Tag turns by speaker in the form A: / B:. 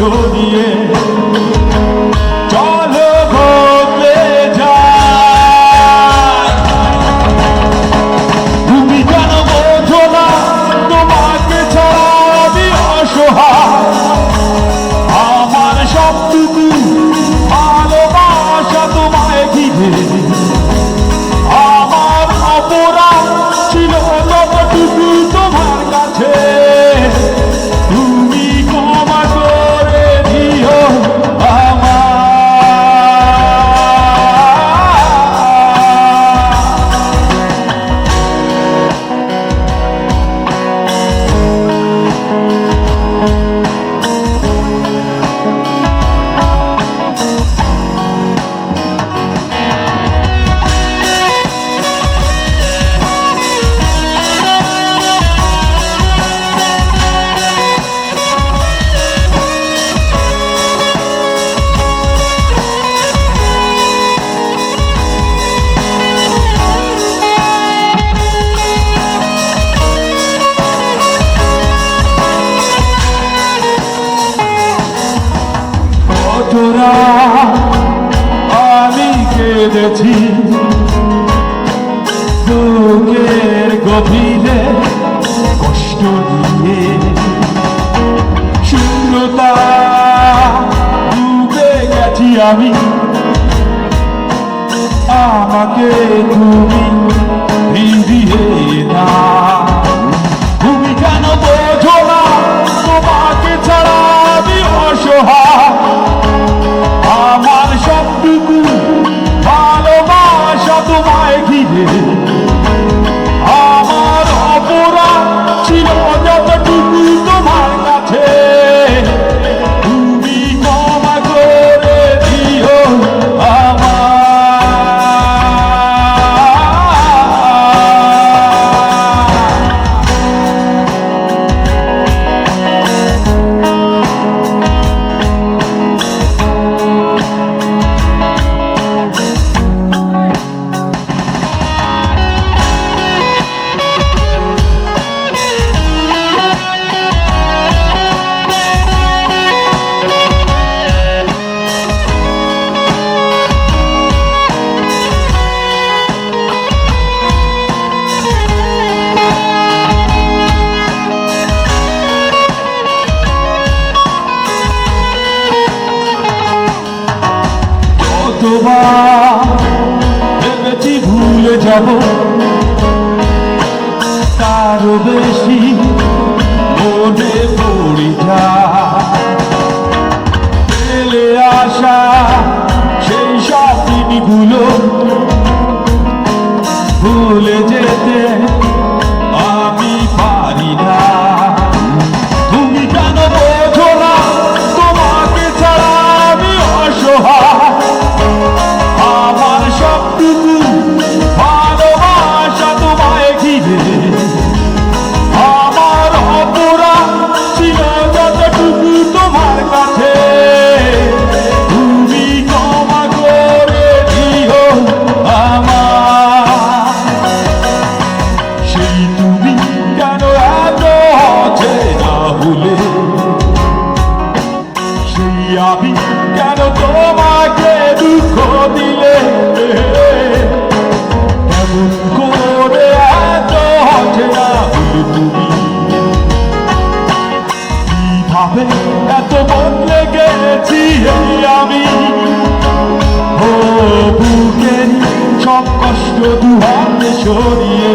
A: দিয়ে চলো ঘটে যায় তুমি কেন বোঝো আমার সবটুকু ভালোবাসা তোমায় ঘিরে না আমি কেঁদেছি। বুকের গভীরে কষ্ট দিয়ে শূন্যতা ডুবে গেছি আমি। আমাকে তুমি তোবা ভেবেছি ভুলে যাব। তারও বেশি এত বদলে গেছি আমি। ও বুকে সব কষ্ট দুহাতে সরিয়ে